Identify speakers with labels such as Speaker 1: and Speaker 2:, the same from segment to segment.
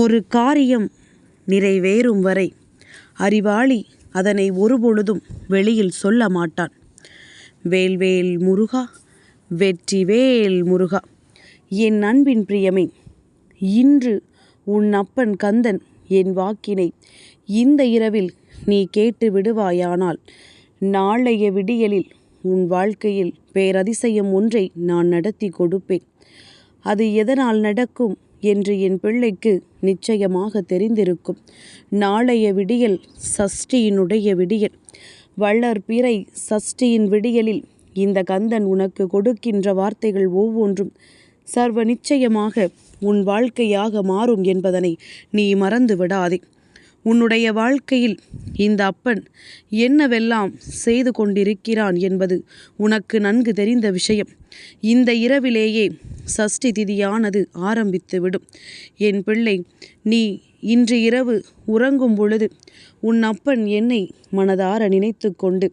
Speaker 1: ஒரு காரியம் நிறைவேறும் வரை அறிவாளி அதனை ஒருபொழுதும் வெளியில் சொல்ல மாட்டான். வேல்வேல் முருகா வெற்றி வேல் முருகா என் அன்பின் பிரியமே இன்று உன் அப்பன் கந்தன் என் வாக்கினை இந்த இரவில் நீ கேட்டு விடுவாயானால் நாளைய விடியலில் உன் வாழ்க்கையில் பேரதிசயம் ஒன்றை நான் நடத்தி கொடுப்பேன். அது எதனால் நடக்கும்? என்று என் பிள்ளைக்கு நிச்சயமாக தெரிந்திருக்கும். நாளைய விடியல் சஷ்டியினுடைய விடியல். வள்ளர் பிறை சஷ்டியின் விடியலில் இந்த கந்தன் உனக்கு கொடுக்கின்ற வார்த்தைகள் ஒவ்வொன்றும். சர்வ நிச்சயமாக உன் வாழ்க்கையாக மாறும் என்பதனை நீ மறந்து விடாதே உன்னுடைய வாழ்க்கையில் இந்த அப்பன் என்னவெல்லாம் செய்து கொண்டிருக்கிறான் என்பது உனக்கு நன்கு தெரிந்த விஷயம். இந்த இரவிலேயே சஷ்டி திதியானது ஆரம்பித்துவிடும். என் பிள்ளை நீ இன்று இரவு உறங்கும் பொழுது உன் அப்பன் என்னை மனதார நினைத்து கொண்டு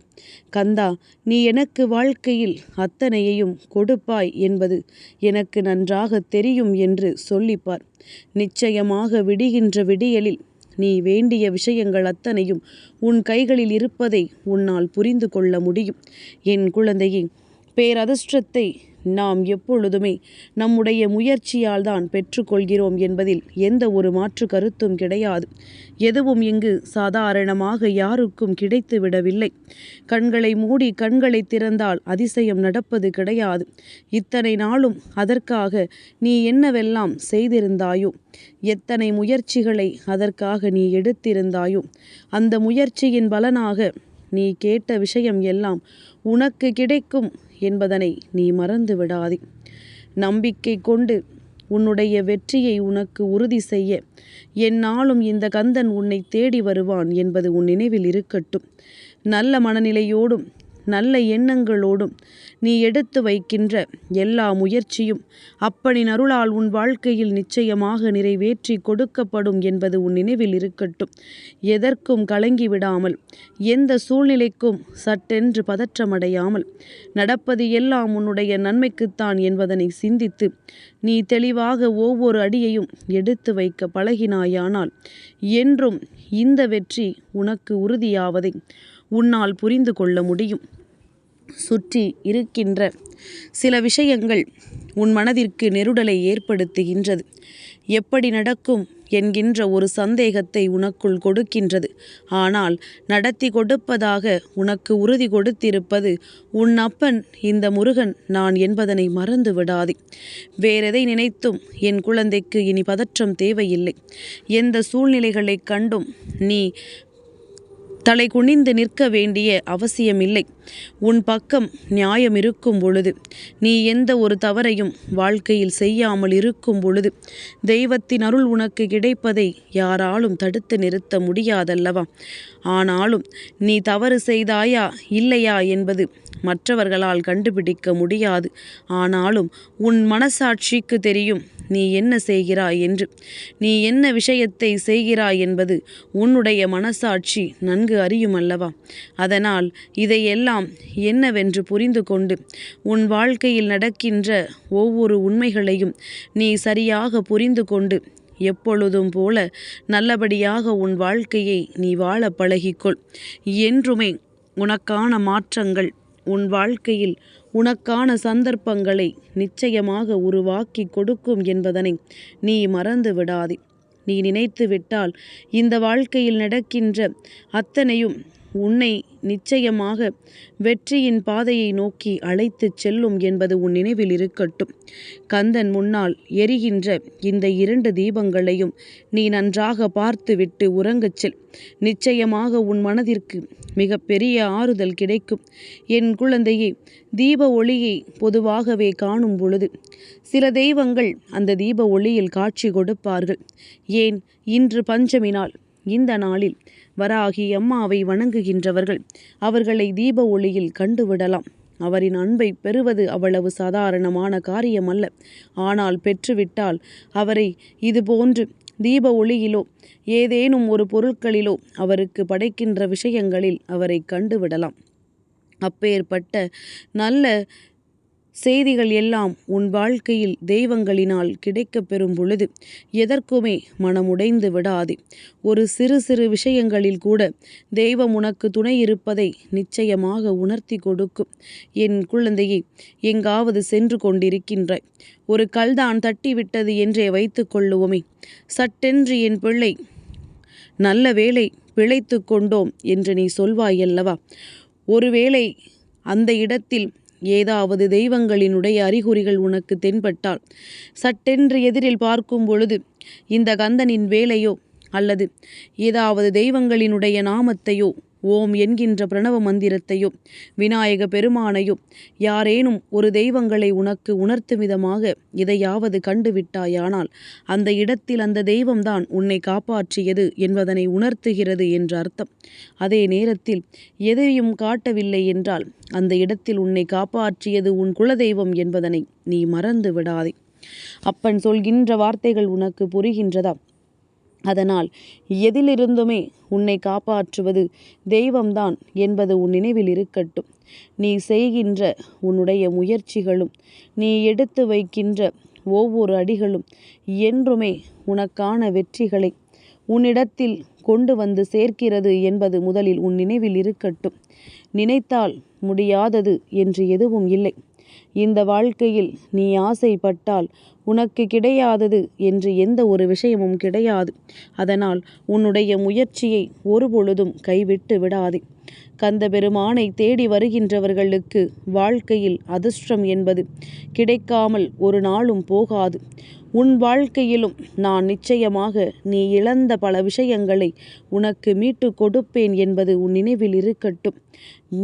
Speaker 1: கந்தா நீ எனக்கு வாழ்க்கையில் அத்தனையையும் கொடுப்பாய் என்பது எனக்கு நன்றாக தெரியும் என்று சொல்லிப்பார். நிச்சயமாக விடுகின்ற விடியலில் நீ வேண்டிய விஷயங்கள் அத்தனையும் உன் கைகளில் இருப்பதை உன்னால் புரிந்து கொள்ள முடியும். என் குழந்தையே பேரதிர்ஷ்டத்தை நாம் எப்பொழுதுமே நம்முடைய முயற்சியால் தான் பெற்றுக்கொள்கிறோம் என்பதில் எந்த ஒரு மாற்று கருத்தும் கிடையாது. எதுவும் இங்கு சாதாரணமாக யாருக்கும் கிடைத்து விடவில்லை. கண்களை மூடி கண்களை திறந்தால் அதிசயம் நடப்பது கிடையாது. இத்தனை நாளும் அதற்காக நீ என்னவெல்லாம் செய்திருந்தாயோ எத்தனை முயற்சிகளை அதற்காக நீ எடுத்திருந்தாயோ அந்த முயற்சியின் பலனாக நீ கேட்ட விஷயம் எல்லாம் உனக்கு கிடைக்கும் என்பதனை நீ மறந்து விடாதே நம்பிக்கை கொண்டு உன்னுடைய வெற்றியை உனக்கு உறுதி செய்ய என்னாலும் இந்த கந்தன் உன்னை தேடி வருவான் என்பது உன் நினைவில் இருக்கட்டும். நல்ல மனநிலையோடும் நல்ல எண்ணங்களோடும் நீ எடுத்து வைக்கின்ற எல்லா முயற்சியும் அப்பனின் அருளால் உன் வாழ்க்கையில் நிச்சயமாக நிறைவேற்றி கொடுக்கப்படும் என்பது உன் நினைவில் இருக்கட்டும். எதற்கும் கலங்கி விடாமல் எந்த சூழ்நிலைக்கும் சட்டென்று பதற்றமடையாமல் நடப்பது எல்லாம் உன்னுடைய நன்மைக்குத்தான் என்பதனை சிந்தித்து நீ தெளிவாக ஒவ்வொரு அடியையும் எடுத்து வைக்க பழகினாயானால் என்றும் இந்த வெற்றி உனக்கு உறுதியாவதை உன்னால் புரிந்து கொள்ள முடியும். சுற்றி இருக்கின்ற சில விஷயங்கள் உன் மனதிற்கு நெருடலை ஏற்படுத்துகின்றது. எப்படி நடக்கும் என்கின்ற ஒரு சந்தேகத்தை உனக்குள் கொடுக்கின்றது. ஆனால் நடத்தி கொடுப்பதாக உனக்கு உறுதி கொடுத்திருப்பது உன் அப்பன் இந்த முருகன் நான் என்பதனை மறந்து விடாதே. வேறெதை நினைத்தும் என் குழந்தைக்கு இனி பதற்றம் தேவையில்லை. எந்த சூழ்நிலைகளை கண்டும் நீ தலை குனிந்து நிற்க வேண்டிய அவசியமில்லை. உன் பக்கம் நியாயம் இருக்கும் பொழுது நீ எந்த ஒரு தவறையும் வாழ்க்கையில் செய்யாமல் இருக்கும் பொழுது தெய்வத்தின் அருள் உனக்கு கிடைப்பதை யாராலும் தடுத்து நிறுத்த முடியாதல்லவா? ஆனாலும் நீ தவறு செய்தாயா இல்லையா என்பது மற்றவர்களால் கண்டுபிடிக்க முடியாது. ஆனாலும் உன் மனசாட்சிக்கு தெரியும் நீ என்ன செய்கிறாய் என்று. நீ என்ன விஷயத்தை செய்கிறாய் என்பது உன்னுடைய மனசாட்சி நன்கு அறியும் அல்லவா அதனால் இதையெல்லாம் என்னவென்று புரிந்து கொண்டு உன் வாழ்க்கையில் நடக்கின்ற ஒவ்வொரு உண்மைகளையும் நீ சரியாக புரிந்து கொண்டு எப்பொழுதும் போல நல்லபடியாக உன் வாழ்க்கையை நீ வாழ பழகிக்கொள். என்றுமே உனக்கான மாற்றங்கள் உன் வாழ்க்கையில் உனக்கான சந்தர்ப்பங்களை நிச்சயமாக உருவாக்கி கொடுக்கும் என்பதனை நீ மறந்து விடாதே. நீ நினைத்து விட்டால் இந்த வாழ்க்கையில் நடக்கின்ற அத்தனையும் உன்னை நிச்சயமாக வெற்றியின் பாதையை நோக்கி அழைத்துச் செல்லும் என்பது உன் நினைவில் இருக்கட்டும். கந்தன் முன்னால் எரிகின்ற இந்த இரண்டு தீபங்களையும் நீ நன்றாக பார்த்துவிட்டு உறங்கச் செல். நிச்சயமாக உன் மனதிற்கு மிக பெரிய ஆறுதல் கிடைக்கும். என் குழந்தையே தீப ஒளியை பொதுவாகவே காணும் பொழுது சில தெய்வங்கள் அந்த தீப ஒளியில் காட்சி கொடுப்பார்கள். ஏன்? இன்று பஞ்சமினால். இந்த நாளில் வராகி அம்மாவை வணங்குகின்றவர்கள். அவர்களை தீப ஒளியில் கண்டுவிடலாம். அவரின் அன்பை பெறுவது அவ்வளவு சாதாரணமான காரியம் அல்ல ஆனால் பெற்றுவிட்டால் அவரை இதுபோன்று தீப ஒளியிலோ ஏதேனும் ஒரு பொருட்களிலோ அவருக்கு படைக்கின்ற விஷயங்களில் அவரை கண்டுவிடலாம். அப்பேற்பட்ட நல்ல செய்திகள் எல்லாம் உன் வாழ்க்கையில் தெய்வங்களினால் கிடைக்கப் பெறும் பொழுது எதற்குமே மனமுடைந்து விடாதே. ஒரு சிறு சிறு விஷயங்களில் கூட தெய்வம் உனக்கு துணை இருப்பதை நிச்சயமாக உணர்த்தி கொடுக்கும். என் குழந்தையை எங்காவது சென்று கொண்டிருக்கின்றாய். ஒரு கல்தான் தட்டிவிட்டது என்றே வைத்து கொள்ளுவோமே. சட்டென்று என் பிள்ளை நல்ல வேலை பிழைத்து கொண்டோம் என்று நீ சொல்வாயல்லவா? ஒருவேளை அந்த இடத்தில் ஏதாவது தெய்வங்களினுடைய அறிகுறிகள் உனக்கு தென்பட்டால் சட்டென்று எதிரில் பார்க்கும் பொழுது இந்த கந்தனின் வேலையோ அல்லது ஏதாவது தெய்வங்களினுடைய நாமத்தையோ ஓம் என்கின்ற பிரணவ மந்திரத்தையோ விநாயக பெருமானையோ யாரேனும் ஒரு தெய்வங்களை உனக்கு உணர்த்தும் விதமாக இதையாவது கண்டுவிட்டாயானால் அந்த இடத்தில் அந்த தெய்வம்தான் உன்னை காப்பாற்றியது என்பதனை உணர்த்துகிறது என்று அர்த்தம். அதே நேரத்தில் எதையும் காட்டவில்லை என்றால் அந்த இடத்தில் உன்னை காப்பாற்றியது உன் குலதெய்வம் என்பதனை நீ மறந்து விடாதே அப்பன் சொல்கின்ற வார்த்தைகள் உனக்கு புரிகின்றதா? அதனால் எதிலிருந்துமே உன்னை காப்பாற்றுவது தெய்வம்தான் என்பது உன் நினைவில் இருக்கட்டும். நீ செய்கின்ற உன்னுடைய முயற்சிகளும் நீ எடுத்து வைக்கின்ற ஒவ்வொரு அடிகளும் என்றுமே உனக்கான வெற்றிகளை உன்னிடத்தில் கொண்டு வந்து சேர்க்கிறது என்பது முதலில் உன் நினைவில் இருக்கட்டும். நினைத்தால் முடியாதது என்று எதுவும் இல்லை. இந்த வாழ்க்கையில் நீ ஆசைப்பட்டால் உனக்கு கிடையாதது என்று எந்த ஒரு விஷயமும் கிடையாது. அதனால் உன்னுடைய முயற்சியை ஒருபொழுதும் கைவிட்டு விடாதே. கந்த பெருமானை தேடி வருகின்றவர்களுக்கு வாழ்க்கையில் அதிர்ஷ்டம் என்பது கிடைக்காமல் ஒரு நாளும் போகாது. உன் வாழ்க்கையிலும் நான் நிச்சயமாக நீ இழந்த பல விஷயங்களை உனக்கு மீட்டு கொடுப்பேன் என்பது உன் நினைவில் இருக்கட்டும்.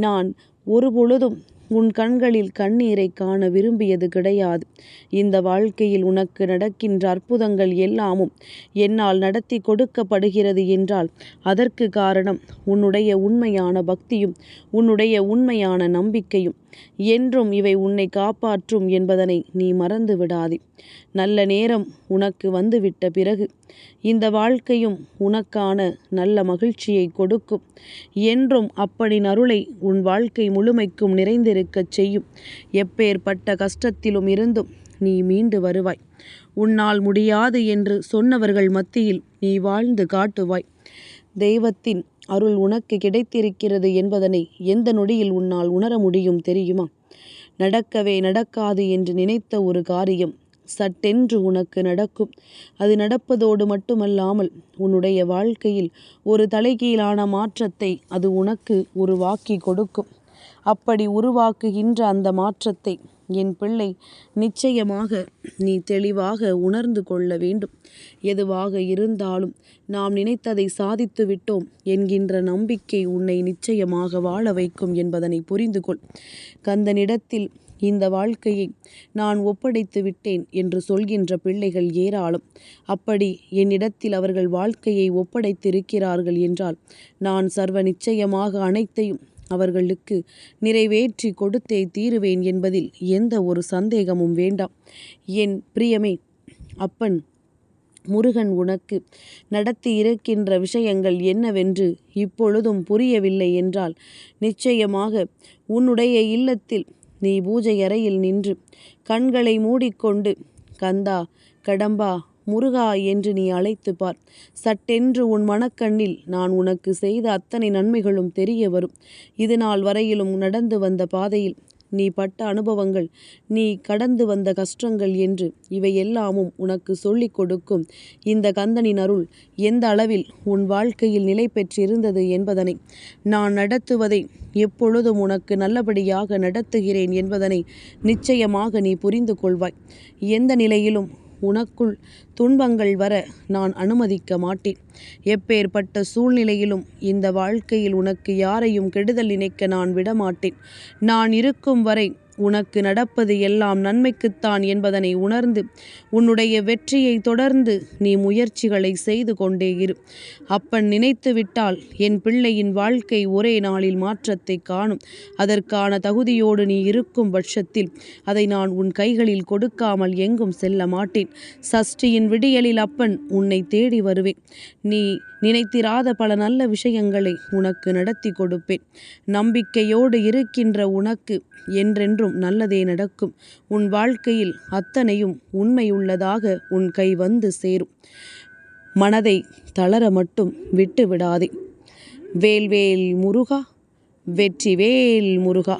Speaker 1: நான் ஒருபொழுதும் உன் கண்களில் கண்ணீரை காண விரும்பியது கிடையாது. இந்த வாழ்க்கையில் உனக்கு நடக்கின்ற அற்புதங்கள் எல்லாமும் என்னால் நடத்தி கொடுக்கப்படுகிறது என்றால் அதற்கு காரணம் உன்னுடைய உண்மையான பக்தியும் உன்னுடைய உண்மையான நம்பிக்கையும். என்றும் இவை உன்னை காப்பாற்றும் என்பதனை நீ மறந்து விடாதே நல்ல நேரம் உனக்கு வந்துவிட்ட பிறகு இந்த வாழ்க்கையும் உனக்கான நல்ல மகிழ்ச்சியை கொடுக்கும் என்றும் அப்படி அருளை உன் வாழ்க்கை முழுமைக்கும் நிறைந்திருக்கச் செய்யும். எப்பேற்பட்ட கஷ்டத்திலும் இருந்தும் நீ மீண்டு வருவாய். உன்னால் முடியாது என்று சொன்னவர்கள் மத்தியில் நீ வாழ்ந்து காட்டுவாய். தெய்வத்தின் அருள் உனக்கு கிடைத்திருக்கிறது என்பதனை எந்த நொடியில் உன்னால் உணர முடியும் தெரியுமா? நடக்கவே நடக்காது என்று நினைத்த ஒரு காரியம் சட்டென்று உனக்கு நடக்கும். அது நடப்பதோடு மட்டுமல்லாமல் உன்னுடைய வாழ்க்கையில் ஒரு தலைகீழான மாற்றத்தை அது உனக்கு உருவாக்கி கொடுக்கும். அப்படி உருவாக்குகின்ற அந்த மாற்றத்தை என் பிள்ளை நிச்சயமாக நீ தெளிவாக உணர்ந்து கொள்ள வேண்டும். எதுவாக இருந்தாலும் நாம் நினைத்ததை சாதித்து விட்டோம் என்கின்ற நம்பிக்கை உன்னை நிச்சயமாக வாழ வைக்கும் என்பதனை புரிந்து கொள். கந்தனிடத்தில் இந்த வாழ்க்கையை நான் ஒப்படைத்து விட்டேன் என்று சொல்கின்ற பிள்ளைகள் ஏராளம். அப்படி என்னிடத்தில் அவர்கள் வாழ்க்கையை ஒப்படைத்திருக்கிறார்கள் என்றால் நான் சர்வ நிச்சயமாக அனைத்தையும் அவர்களுக்கு நிறைவேற்றி கொடுத்தே தீருவேன் என்பதில் எந்த ஒரு சந்தேகமும் வேண்டாம். என் பிரியமே அப்பன் முருகன் உனக்கு நடத்தி இருக்கின்ற விஷயங்கள் என்னவென்று இப்பொழுதும் புரியவில்லை என்றால் நிச்சயமாக உன்னுடைய இல்லத்தில் நீ பூஜை அறையில் நின்று கண்களை மூடிக்கொண்டு கந்தா கடம்பா முருகா என்று நீ அழைத்து பார். சட்டென்று உன் மனக்கண்ணில் நான் உனக்கு செய்த அத்தனை நன்மைகளும் தெரிய வரும். இது நாள் வரையிலும் நடந்து வந்த பாதையில் நீ பட்ட அனுபவங்கள் நீ கடந்து வந்த கஷ்டங்கள் என்று இவை எல்லாமும் உனக்கு சொல்லிக் கொடுக்கும். இந்த கந்தனின் அருள் எந்த அளவில் உன் வாழ்க்கையில் நிலை பெற்றிருந்தது என்பதனை நான் நடத்துவதை எப்பொழுதும் உனக்கு நல்லபடியாக நடத்துகிறேன் என்பதனை நிச்சயமாக நீ புரிந்து கொள்வாய். எந்த நிலையிலும் உனக்குள் துன்பங்கள் வர நான் அனுமதிக்க மாட்டேன். எப்பேற்பட்ட சூழ்நிலையிலும் இந்த வாழ்க்கையில் உனக்கு யாரையும் கெடுதல் நினைக்க நான் விடமாட்டேன். நான் இருக்கும் வரை உனக்கு நடப்பது எல்லாம் நன்மைக்குத்தான் என்பதனை உணர்ந்து உன்னுடைய வெற்றியை தொடர்ந்து நீ முயற்சிகளை செய்து கொண்டே இரு. அப்பன் நினைத்துவிட்டால் என் பிள்ளையின் வாழ்க்கை ஒரே நாளில் மாற்றத்தை காணும். அதற்கான தகுதியோடு நீ இருக்கும் பட்சத்தில் அதை நான் உன் கைகளில் கொடுக்காமல் எங்கும் செல்ல மாட்டேன். சஷ்டியின் விடியலில் அப்பன் உன்னை தேடி வருவேன். நீ நினைத்திராத பல நல்ல விஷயங்களை உனக்கு நடத்தி கொடுப்பேன். நம்பிக்கையோடு இருக்கின்ற உனக்கு என்றென்றும் நல்லதே நடக்கும். உன் வாழ்க்கையில் அத்தனையும் உண்மையுள்ளதாக உன் கை வந்து சேரும். மனதை தளர மட்டும் விட்டு விடாதே வேல்வேல் முருகா வெற்றிவேல் முருகா.